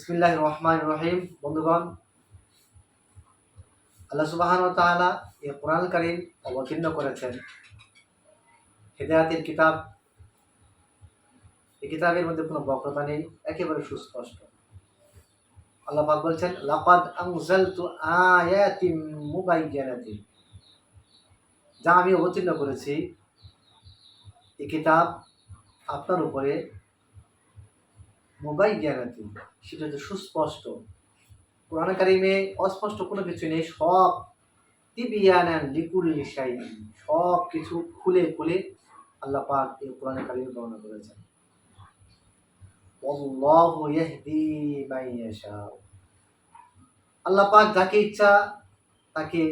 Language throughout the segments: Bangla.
বিসমিল্লাহ রহমান রহিম। বন্ধুগণ, আল্লাহ সুবাহান তাআলা এই কোরআন কারিম অবতীর্ণ করেছেন। হেদায়াতের কিতাব, এই কিতাবের মধ্যে কোনো বক্রতা নেই, একেবারে সুস্পষ্ট। আল্লাহ পাক বলছেন, লাকাদ আনজালতু আয়াতিম মুবাইয়ানাতিন। যা আমি অবতীর্ণ করেছি, এই কিতাব আপনার উপরে মোবাইল জ্ঞানাতি সেটা হচ্ছে সুস্পষ্ট। কোরআন কারিমে অস্পষ্ট কোনো কিছু নেই, সব তিবিয়ানান লিকুল নিশাই সব কিছু খুলে খুলে আল্লাহ পাক এই কোরআন কারিমে বর্ণনা করেছেন। আল্লাহু পাক যাকে ইচ্ছা তাকে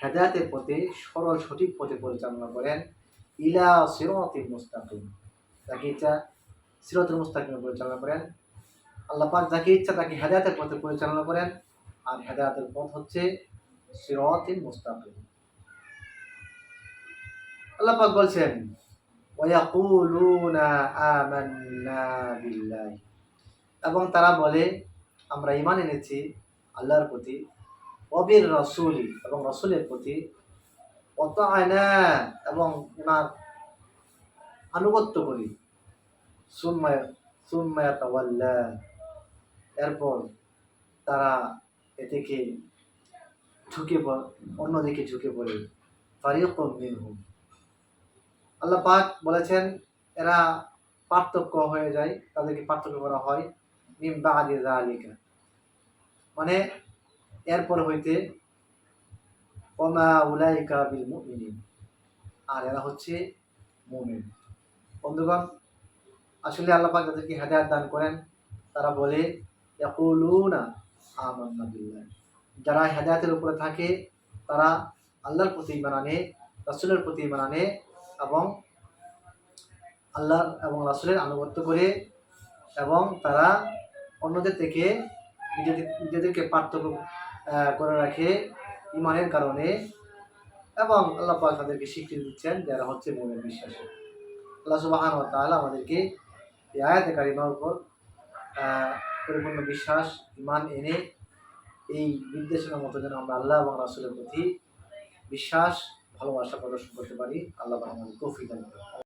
হেদায়েতের পথে, সরল সঠিক পথে পরিচালনা করেন, ইলা সিরাতিল মুস্তাকিম। যাকে ইচ্ছা সিরাতুল মুস্তাকিমে পরিচালনা করেন। আল্লাহ পাক যাকে ইচ্ছা তাকে হেদায়তের পথে পরিচালনা করেন। আর হেদায়তের পথ হচ্ছে সিরাতুল মুস্তাকিম। আল্লাহ পাক বলছেন, ওয়ায়াকুলুনা আমান্না বিল্লাহি। এবং তারা বলে, আমরা ইমান এনেছি আল্লাহর প্রতি অবির রসুলি এবং রসুলের প্রতি। অত আয়না এবং ওনার আনুগত্য করি। তাওয়াল্লা এরপর তারা এদিকে ঝুঁকে অন্যদিকে ঝুঁকে পড়ে। ফারিক মিনহুম। আল্লাহ পাক বলেছেন, এরা পার্থক্য হয়ে যায়, তাদেরকে পার্থক্য করা হয় মিম বাদি জালিকা মানে এরপর হইতে, ওমা উলাইকা বিল আর এরা হচ্ছে মুমিন। বন্ধুগণ আসলে আল্লাহ পাক যাদেরকে হেদায়ত দান করেন। তারা বলে যারা হেদায়াতের উপরে থাকে, তারা আল্লাহর প্রতি ইমান আনে, রাসূলের প্রতি ইমান আনে এবং আল্লাহর এবং রাসুলের আনুগত্য করে এবং তারা অন্যদের থেকে নিজেদের, নিজেদেরকে পার্থক্য করে রাখে ইমানের কারণে এবং আল্লাহ পাক তাদেরকে স্বীকৃতি দিচ্ছেন যারা হচ্ছে মনের বিশ্বাসী। আল্লাহ তাহলে আমাদেরকে এই আয়াতে কারিমার উপর পরিপূর্ণ বিশ্বাস ইমান এনে এই নির্দেশনার মতো যেন আমরা আল্লাহ এবং রাসুলের প্রতি বিশ্বাস, ভালোবাসা প্রদর্শন করতে পারি। আল্লাহ আমাদের তৌফিক